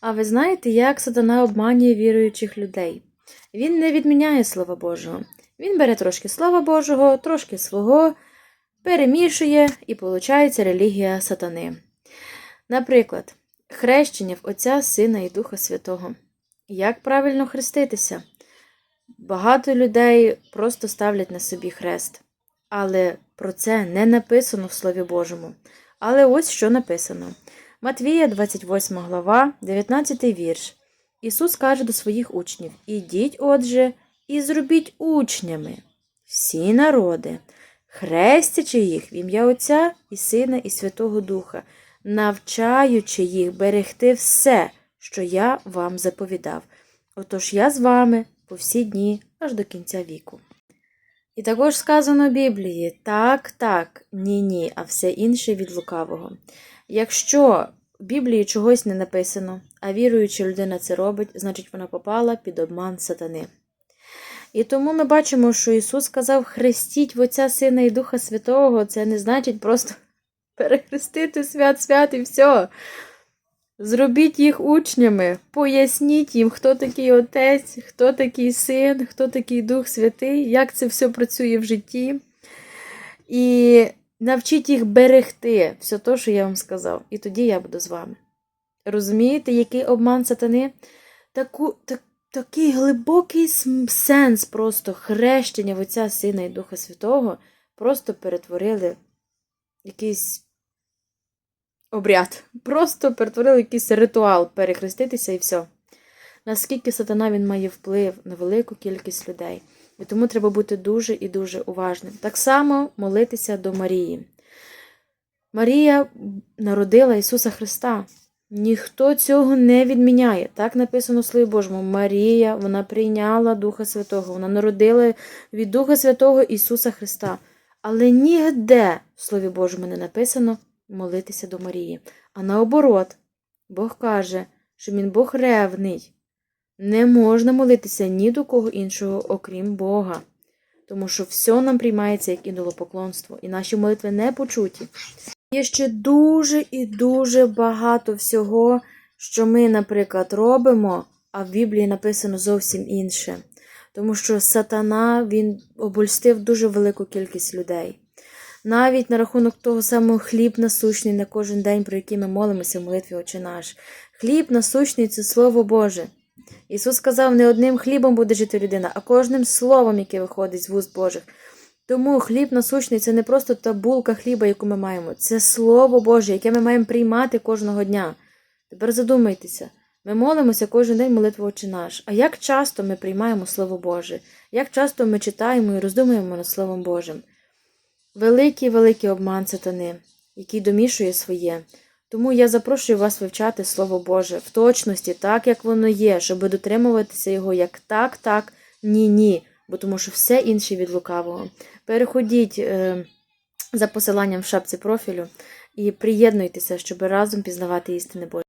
А ви знаєте, як сатана обманює віруючих людей? Він не відміняє Слова Божого. Він бере трошки Слова Божого, трошки свого, перемішує і виходить релігія сатани. Наприклад, хрещення в Отця, Сина і Духа Святого. Як правильно хреститися? Багато людей просто ставлять на собі хрест, але про це не написано в Слові Божому. Але ось що написано. Матвія, 28 глава, 19 вірш. Ісус каже до своїх учнів: Ідіть, отже, і зробіть учнями всі народи, хрестячи їх в ім'я Отця і Сина і Святого Духа, навчаючи їх берегти все, що я вам заповідав. Отож я з вами по всі дні аж до кінця віку. І також сказано в Біблії так, так, ні, ні, а все інше від лукавого. Якщо в Біблії чогось не написано, а віруюча людина це робить, значить вона попала під обман сатани. І тому ми бачимо, що Ісус сказав: хрестіть в Отця Сина і Духа Святого. Це не значить просто перехрестити свят свят і все. Зробіть їх учнями, поясніть їм, хто такий Отець, хто такий син, хто такий Дух Святий, як це все працює в житті. І навчіть їх берегти все те, що я вам сказав. І тоді я буду з вами. Розумієте, який обман сатани? Таку, так, такий глибокий сенс просто хрещення в Отця Сина і Духа Святого просто перетворили якийсь обряд. Просто перетворили якийсь ритуал перехреститися і все. Наскільки сатана він має вплив на велику кількість людей. І тому треба бути дуже і дуже уважним. Так само молитися до Марії. Марія народила Ісуса Христа. Ніхто цього не відміняє. Так написано в Слові Божому. Марія, вона прийняла Духа Святого, вона народила від Духа Святого Ісуса Христа. Але нігде в Слові Божому не написано молитися до Марії. А наоборот, Бог каже, що Він Бог ревний. Не можна молитися ні до кого іншого, окрім Бога. Тому що все нам приймається як ідолопоклонство, і наші молитви не почуті. Є ще дуже і дуже багато всього, що ми, наприклад, робимо, а в Біблії написано зовсім інше. Тому що сатана він обольстив дуже велику кількість людей. Навіть на рахунок того самого хліб насущний на кожен день, про який ми молимося в молитві Отче наш. Хліб насущний це Слово Боже. Ісус сказав, не одним хлібом буде жити людина, а кожним словом, яке виходить з вуст Божих. Тому хліб насущний це не просто та булка хліба, яку ми маємо, це Слово Боже, яке ми маємо приймати кожного дня. Тепер задумайтеся, ми молимося кожен день молитву Отче наш. А як часто ми приймаємо Слово Боже? Як часто ми читаємо і роздумуємо над Словом Божим? Великий великий обман сатани, який домішує своє. Тому я запрошую вас вивчати Слово Боже в точності, так як воно є, щоб дотримуватися його як так, так, ні, ні. Бо тому що все інше від лукавого. Переходіть е, за посиланням в шапці профілю і приєднуйтеся, щоб разом пізнавати істини Божі.